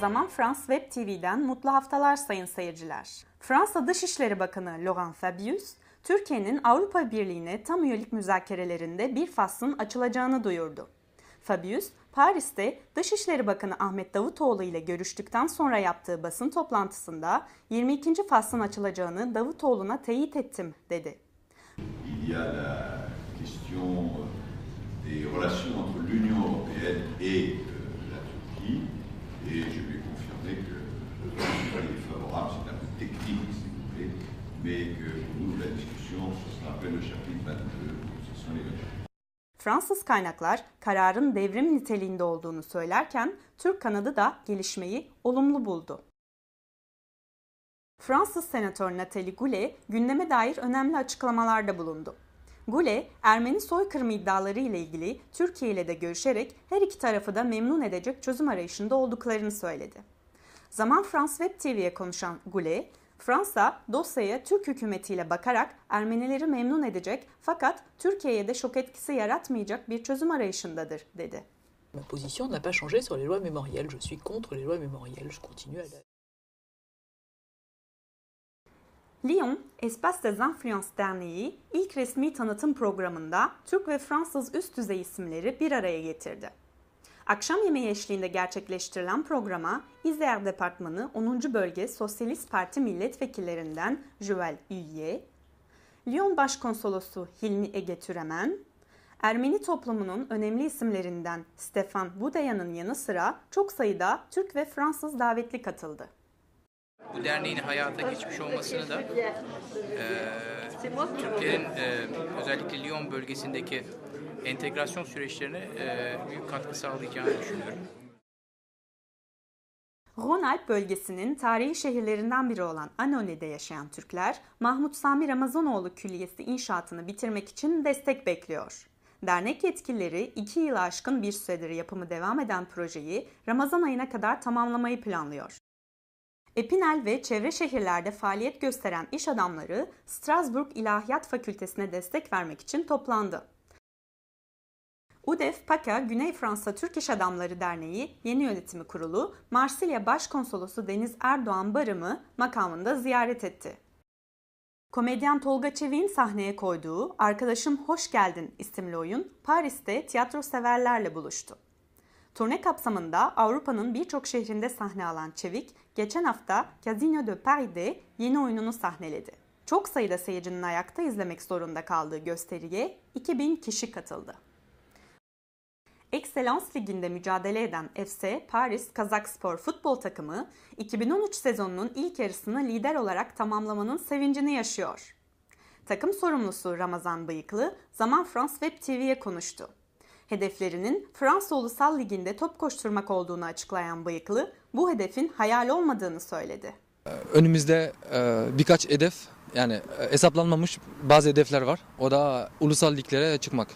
Zaman France Web TV'den mutlu haftalar sayın seyirciler. Fransa Dışişleri Bakanı Laurent Fabius, Türkiye'nin Avrupa Birliği'ne tam üyelik müzakerelerinde bir faslın açılacağını duyurdu. Fabius, Paris'te Dışişleri Bakanı Ahmet Davutoğlu ile görüştükten sonra yaptığı basın toplantısında 22. faslın açılacağını Davutoğlu'na teyit ettim dedi. Il y a la question des relations entre l'Union européenne et mais pour la discussion, ce sera après le chapitre 22, ce sont les. Fransız kaynaklar kararın devrim niteliğinde olduğunu söylerken Türk kanadı da gelişmeyi olumlu buldu. Fransız senatör Nathalie Goulet gündeme dair önemli açıklamalarda bulundu. Goulet, Ermeni soykırımı iddiaları ile ilgili Türkiye ile de görüşerek her iki tarafı da memnun edecek çözüm arayışında olduklarını söyledi. Zaman France Web TV'ye konuşan Goulet, Fransa dosyaya Türk hükümetiyle bakarak Ermenileri memnun edecek fakat Türkiye'ye de şok etkisi yaratmayacak bir çözüm arayışındadır dedi. Ma position n'a pas changé sur les lois mémorielles. Je suis contre les lois mémorielles. Je continue à. Lyon Espace des Influences Derneği ilk resmi tanıtım programında Türk ve Fransız üst düzey isimleri bir araya getirdi. Akşam yemeği eşliğinde gerçekleştirilen programa İzzer Departmanı 10. Bölge Sosyalist Parti milletvekillerinden Joël Hülye, Lyon Başkonsolosu Hilmi Ege Türemen, Ermeni toplumunun önemli isimlerinden Stefan Budaya'nın yanı sıra çok sayıda Türk ve Fransız davetli katıldı. bu derneğin hayata geçmiş olmasını da eee Türklerin eee, özellikle Lyon bölgesindeki entegrasyon süreçlerine eee, büyük katkı sağlayacağını düşünüyorum. Rhône-Alpes bölgesinin tarihi şehirlerinden biri olan Annonay'de yaşayan Türkler, Mahmut Sami Ramazanoğlu Külliyesi inşaatını bitirmek için destek bekliyor. Dernek yetkilileri 2 yılı aşkın bir süredir yapımı devam eden projeyi Ramazan ayına kadar tamamlamayı planlıyor. Epinal ve çevre şehirlerde faaliyet gösteren iş adamları Strasbourg İlahiyat Fakültesine destek vermek için toplandı. UDEF PAKA Güney Fransa Türk İş Adamları Derneği Yeni Yönetimi Kurulu Marsilya Başkonsolosu Deniz Erdoğan Barım'ı makamında ziyaret etti. Komedyen Tolga Çevik'in sahneye koyduğu Arkadaşım Hoş Geldin isimli oyun Paris'te tiyatro severlerle buluştu. Turne kapsamında Avrupa'nın birçok şehrinde sahne alan Çevik, geçen hafta Casino de Paris'de yeni oyununu sahneledi. Çok sayıda seyircinin ayakta izlemek zorunda kaldığı gösteriye 2000 kişi katıldı. Excellence Ligi'nde mücadele eden FC Paris Kazakspor futbol takımı 2013 sezonunun ilk yarısını lider olarak tamamlamanın sevincini yaşıyor. Takım sorumlusu Ramazan Bıyıklı Zaman France Web TV'ye konuştu. Hedeflerinin Fransa Ulusal Ligi'nde top koşturmak olduğunu açıklayan Bıyıklı, bu hedefin hayal olmadığını söyledi. Önümüzde e, birkaç hedef yani e, hesaplanmamış bazı hedefler var. O da ulusal liglere çıkmak.